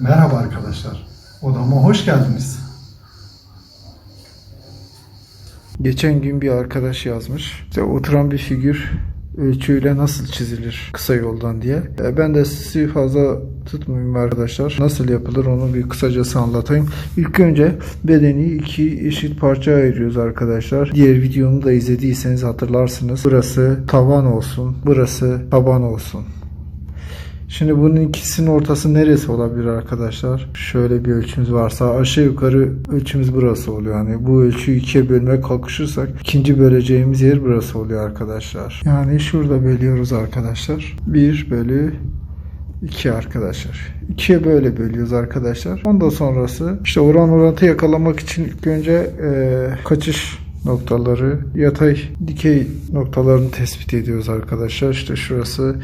Merhaba arkadaşlar. Odama hoş geldiniz. Geçen gün bir arkadaş yazmış. İşte oturan bir figür ölçüyle nasıl çizilir kısa yoldan diye. E, Ben de sizi fazla tutmayayım arkadaşlar. Nasıl yapılır onu bir kısacası anlatayım. İlk önce bedeni iki eşit parçaya ayırıyoruz arkadaşlar. Diğer videomu da izlediyseniz hatırlarsınız. Burası tavan olsun, burası taban olsun. Şimdi bunun ikisinin ortası neresi olabilir arkadaşlar? Şöyle bir ölçümüz varsa aşağı yukarı ölçümüz burası oluyor. Yani bu ölçüyü ikiye bölmeye kalkışırsak ikinci böleceğimiz yer burası oluyor arkadaşlar. Yani şurada bölüyoruz arkadaşlar. 1 bölü 2 arkadaşlar. 2'ye böyle bölüyoruz arkadaşlar. Ondan sonrası işte oran orantı yakalamak için ilk önce eee, kaçış noktaları, yatay dikey noktalarını tespit ediyoruz arkadaşlar. İşte şurası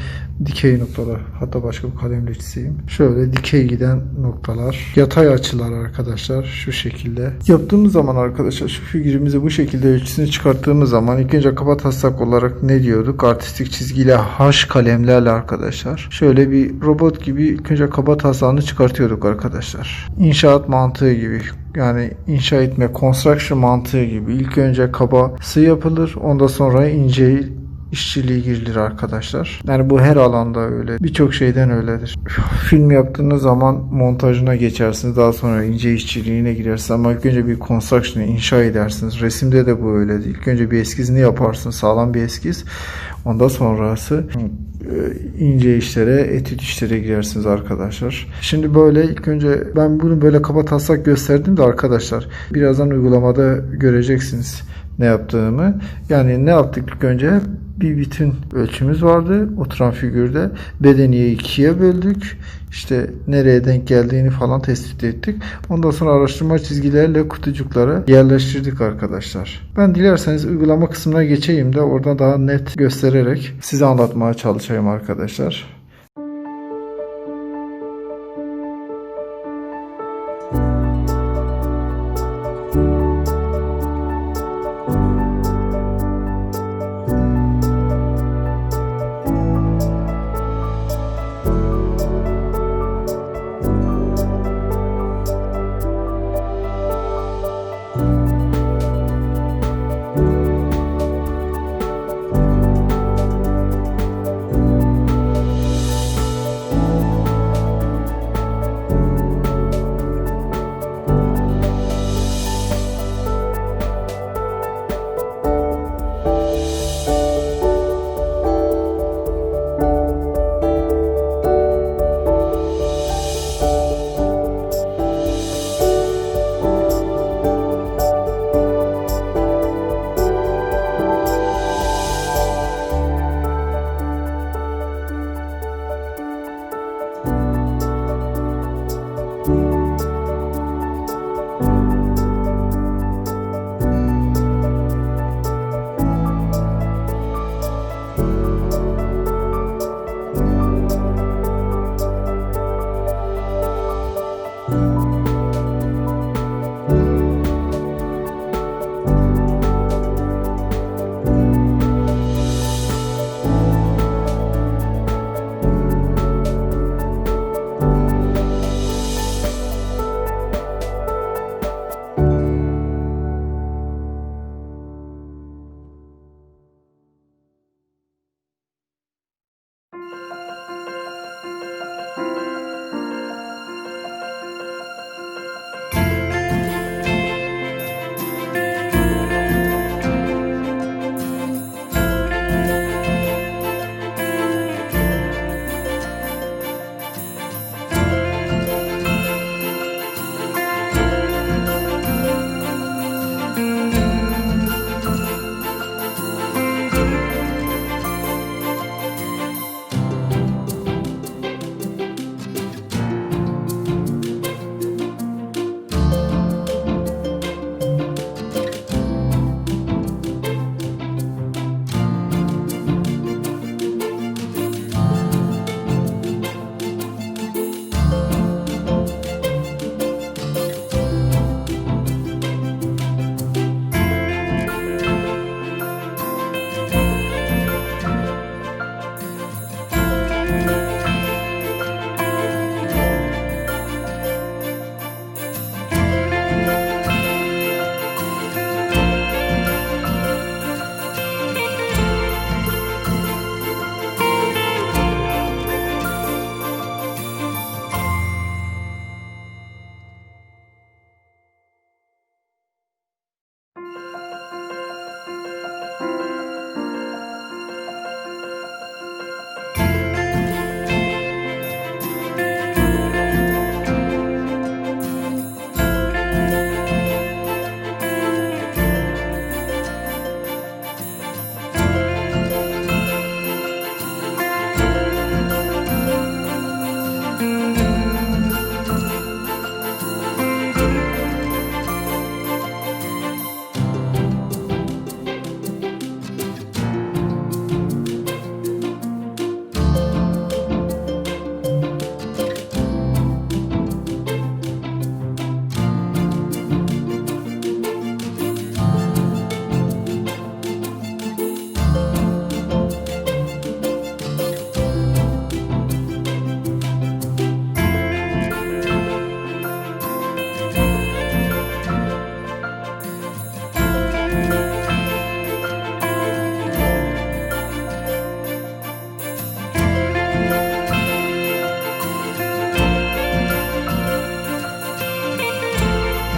dikey noktalar. Hatta başka bir kalemle çizeyim. Şöyle dikey giden noktalar. Yatay açılar arkadaşlar. Şu şekilde. Yaptığımız zaman arkadaşlar şu figürümüzü bu şekilde ölçüsünü çıkarttığımız zaman ilk önce kaba taslak olarak ne diyorduk? Artistik çizgiyle H kalemlerle arkadaşlar. Şöyle bir robot gibi ilk önce kaba taslağını çıkartıyorduk arkadaşlar. İnşaat mantığı gibi yani inşa etme, construction mantığı gibi. İlk önce kabası yapılır, ondan sonra ince işçiliği girilir arkadaşlar. Yani bu her alanda öyle. Birçok şeyden öyledir. Film yaptığınız zaman montajına geçersiniz. Daha sonra ince işçiliğine girersiniz. Ama ilk önce bir construction inşa edersiniz. Resimde de bu öyledir. İlk önce bir eskizini yaparsınız. Sağlam bir eskiz. Ondan sonrası e, ince işlere, etüt işlere girersiniz arkadaşlar. Şimdi böyle ilk önce ben bunu böyle kaba taslak gösterdim de arkadaşlar. Birazdan uygulamada göreceksiniz ne yaptığımı. Yani ne yaptık ilk önce? Bir bütün ölçümüz vardı oturan figürde. Bedeniye ikiye böldük. İşte nereye denk geldiğini falan tespit ettik. Ondan sonra araştırma çizgilerle kutucuklara yerleştirdik arkadaşlar. Ben dilerseniz uygulama kısmına geçeyim de orada daha net göstererek size anlatmaya çalışayım arkadaşlar.